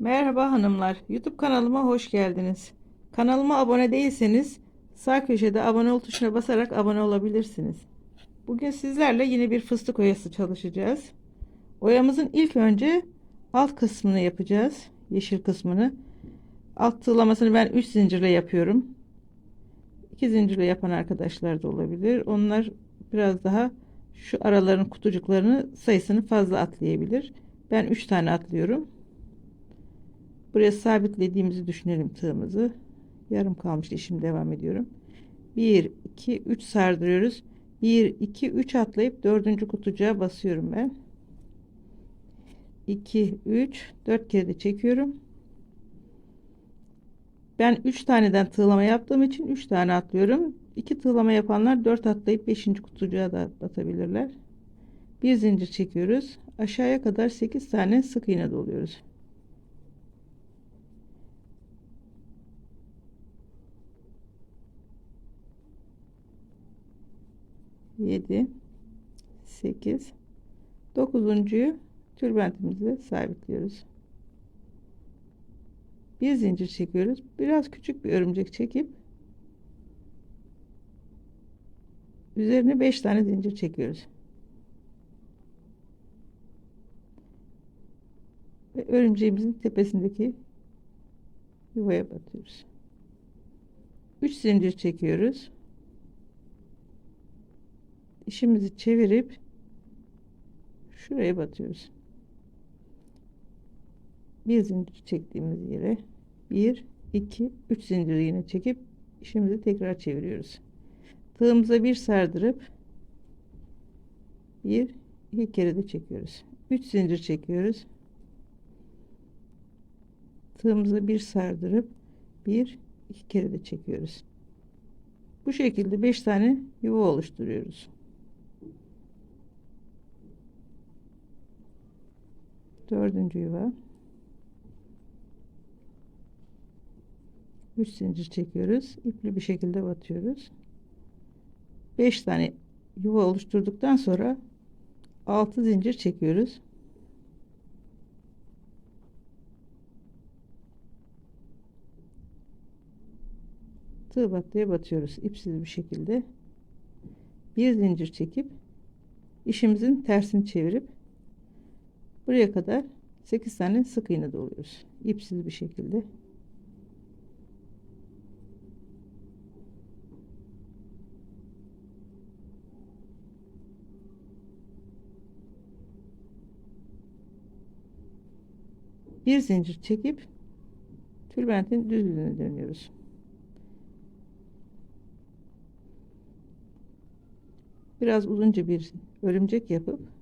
Merhaba hanımlar. YouTube kanalıma hoş geldiniz. Kanalıma abone değilseniz sağ köşede abone ol tuşuna basarak abone olabilirsiniz. Bugün sizlerle yine bir fıstık oyası çalışacağız. Oyamızın ilk önce alt kısmını yapacağız. Yeşil kısmını. Alt tığlamasını ben 3 zincirle yapıyorum. 2 zincirle yapan arkadaşlar da olabilir. Onlar biraz daha şu araların kutucuklarını sayısını fazla atlayabilir. Ben 3 tane atlıyorum. Buraya sabitlediğimizi düşünelim tığımızı. Yarım kalmıştı. Şimdi devam ediyorum. 1 2 3 sardırıyoruz. 1 2 3 atlayıp dördüncü kutucuğa basıyorum ben. 2 3 4 kere de çekiyorum. Ben 3 taneden tığlama yaptığım için 3 tane atlıyorum. 2 tığlama yapanlar 4 atlayıp 5. kutucuğa da atabilirler. Bir zincir çekiyoruz. Aşağıya kadar 8 tane sık iğne doluyoruz. Yedi, sekiz, dokuzuncuyu tülbentimize sabitliyoruz. Bir zincir çekiyoruz. Biraz küçük bir örümcek çekip üzerine 5 tane zincir çekiyoruz. Ve örümceğimizin tepesindeki yuvaya batıyoruz. 3 zincir çekiyoruz. İşimizi çevirip şuraya batıyoruz. Bir zincir çektiğimiz yere 1 2 3 zincir yine çekip işimizi tekrar çeviriyoruz. Tığımıza bir sardırıp bir iki kere de çekiyoruz. 3 zincir çekiyoruz. Tığımıza bir sardırıp bir iki kere de çekiyoruz. Bu şekilde 5 tane yuva oluşturuyoruz. Dördüncü yuva. 3 zincir çekiyoruz. İpli bir şekilde batıyoruz. 5 tane yuva oluşturduktan sonra 6 zincir çekiyoruz. Tığ battıya batıyoruz. ipsiz bir şekilde. Bir zincir çekip işimizin tersini çevirip buraya kadar 8 tane sık iğne doluyoruz. ipsiz bir şekilde. bir zincir çekip tülbentin düz yüzüne dönüyoruz. Biraz uzunca bir örümcek yapıp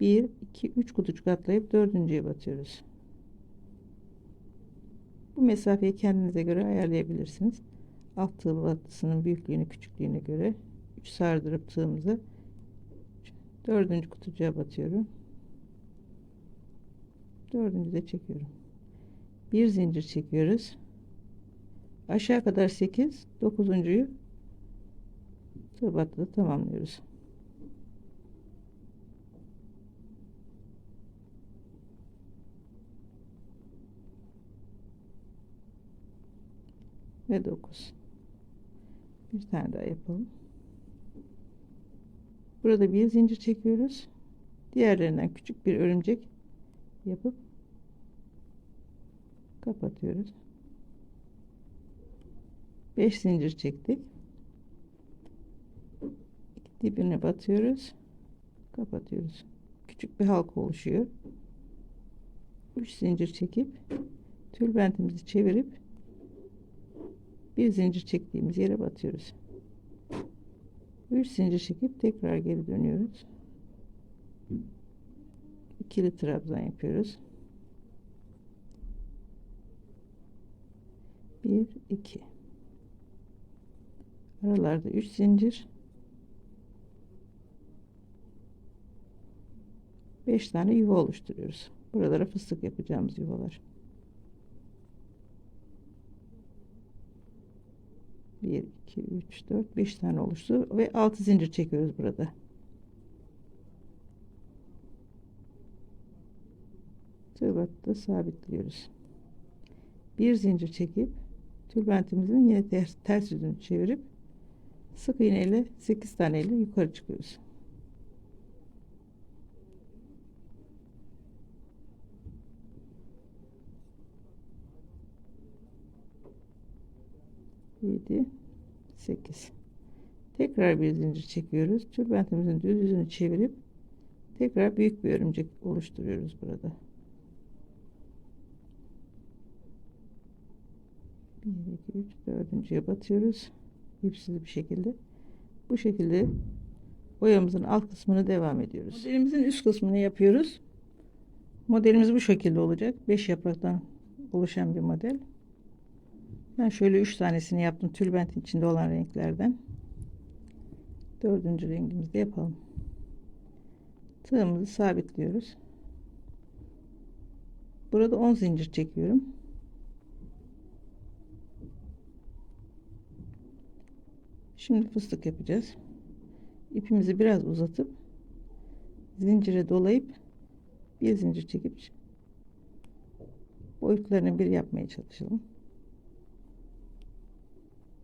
1 2 3 kutucuk atlayıp dördüncüye batıyoruz. Bu mesafeyi kendinize göre ayarlayabilirsiniz. Alt tığ battısının büyüklüğüne küçüklüğüne göre 3 sardırıp tığımızı dördüncü kutucuğa batıyorum dördüncü de çekiyorum bir zincir çekiyoruz aşağı kadar 8 dokuzuncuyu tığ tamamlıyoruz ve 9 bir tane daha yapalım burada bir zincir çekiyoruz diğerlerinden küçük bir örümcek yapıp kapatıyoruz. 5 zincir çektik. Dibine batıyoruz. Kapatıyoruz. Küçük bir halka oluşuyor. 3 zincir çekip tülbentimizi çevirip bir zincir çektiğimiz yere batıyoruz. 3 zincir çekip tekrar geri dönüyoruz ikili trabzan yapıyoruz. 1 2 aralarda 3 zincir 5 tane yuva oluşturuyoruz. Buralara fıstık yapacağımız yuvalar. 1 2 3 4 5 tane oluştu ve 6 zincir çekiyoruz burada. tığ battı sabitliyoruz. Bir zincir çekip tülbentimizin yine ters, ters yüzünü çevirip sık iğne ile 8 tane ile yukarı çıkıyoruz. Yedi, sekiz. Tekrar bir zincir çekiyoruz. Tülbentimizin düz yüzünü çevirip tekrar büyük bir örümcek oluşturuyoruz burada. 1 2 3 dördüncüye batıyoruz. İpsiz bir şekilde. Bu şekilde boyamızın alt kısmını devam ediyoruz. Modelimizin üst kısmını yapıyoruz. Modelimiz bu şekilde olacak. 5 yapraktan oluşan bir model. Ben şöyle 3 tanesini yaptım. Tülbentin içinde olan renklerden. Dördüncü rengimizi de yapalım. Tığımızı sabitliyoruz. Burada 10 zincir çekiyorum. Şimdi fıstık yapacağız. İpimizi biraz uzatıp zincire dolayıp bir zincir çekip boyutlarını bir yapmaya çalışalım.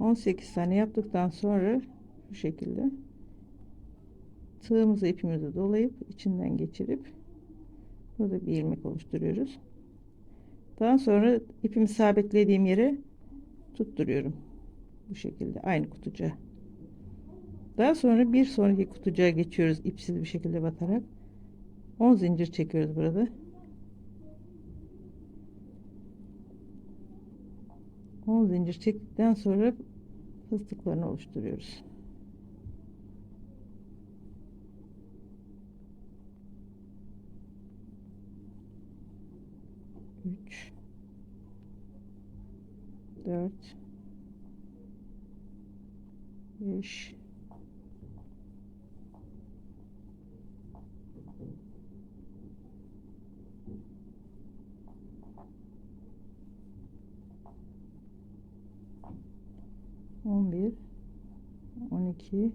18 tane yaptıktan sonra şu şekilde tığımızı ipimizi dolayıp içinden geçirip burada bir ilmek oluşturuyoruz. Daha sonra ipimi sabitlediğim yere tutturuyorum. Bu şekilde aynı kutucuğa. Daha sonra bir sonraki kutucuğa geçiyoruz ipsiz bir şekilde batarak. 10 zincir çekiyoruz burada. 10 zincir çektikten sonra fıstıklarını oluşturuyoruz. Üç, dört, beş, 12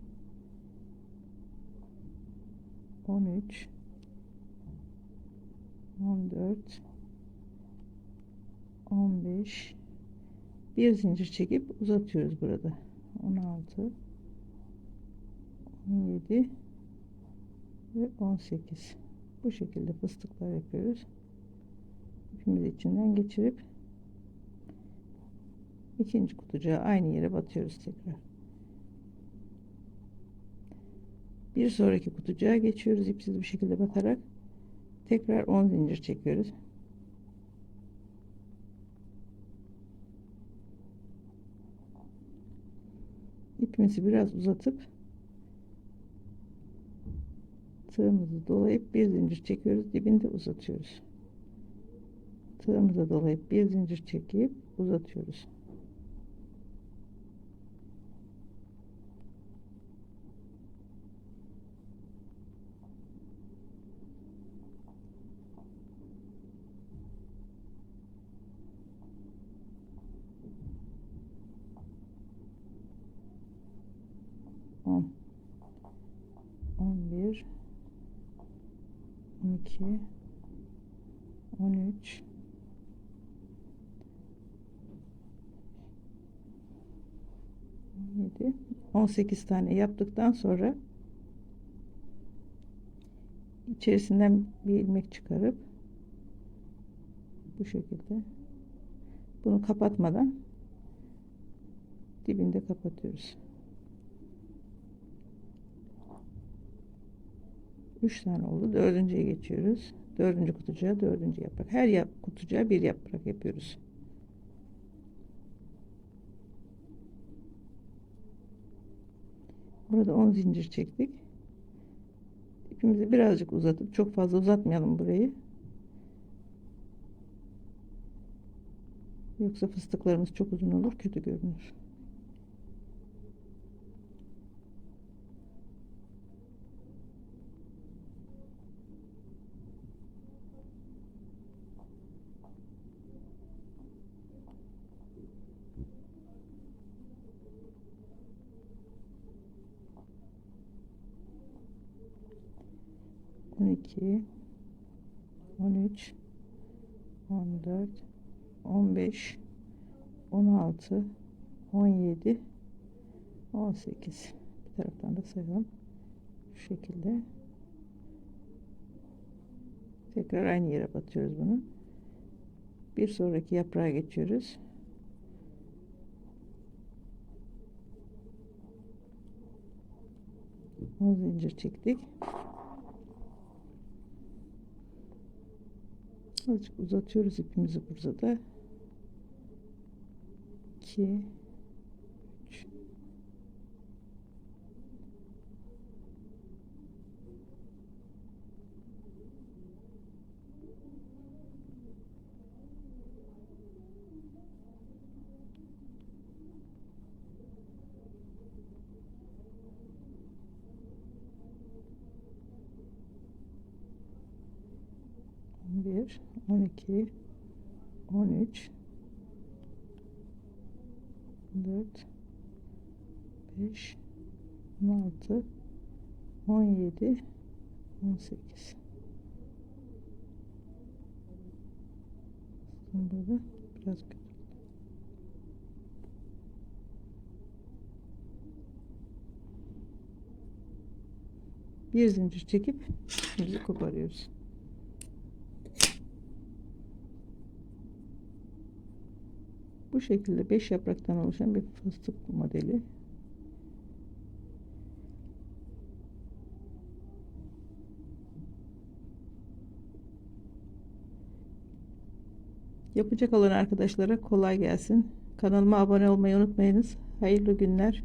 13 14 15 bir zincir çekip uzatıyoruz burada. 16 17 ve 18 bu şekilde fıstıklar yapıyoruz. İpimizi içinden geçirip ikinci kutucuğa aynı yere batıyoruz tekrar. Bir sonraki kutucuğa geçiyoruz. İpsiz bir şekilde batarak tekrar 10 zincir çekiyoruz. İpimizi biraz uzatıp tığımızı dolayıp bir zincir çekiyoruz. Dibinde uzatıyoruz. Tığımızı dolayıp bir zincir çekip uzatıyoruz 12 13 17 18 tane yaptıktan sonra içerisinden bir ilmek çıkarıp bu şekilde bunu kapatmadan dibinde kapatıyoruz. 3 tane oldu. Dördüncüye geçiyoruz. Dördüncü kutucuğa dördüncü yaprak. Her yap kutucuğa bir yaprak yapıyoruz. Burada 10 zincir çektik. İpimizi birazcık uzatıp çok fazla uzatmayalım burayı. Yoksa fıstıklarımız çok uzun olur, kötü görünür. On iki, on üç, on dört, on beş, on altı, on yedi, on sekiz. Bir taraftan da sayalım. Şu şekilde. Tekrar aynı yere batıyoruz bunu. Bir sonraki yaprağa geçiyoruz. On zincir çektik. Azıcık uzatıyoruz ipimizi burada da. 2 3 11 12 13 4 5 16 17 18 Burada da biraz kötü. Bir zincir çekip ipimizi koparıyoruz. Bu şekilde 5 yapraktan oluşan bir fıstık modeli. Yapacak olan arkadaşlara kolay gelsin. Kanalıma abone olmayı unutmayınız. Hayırlı günler.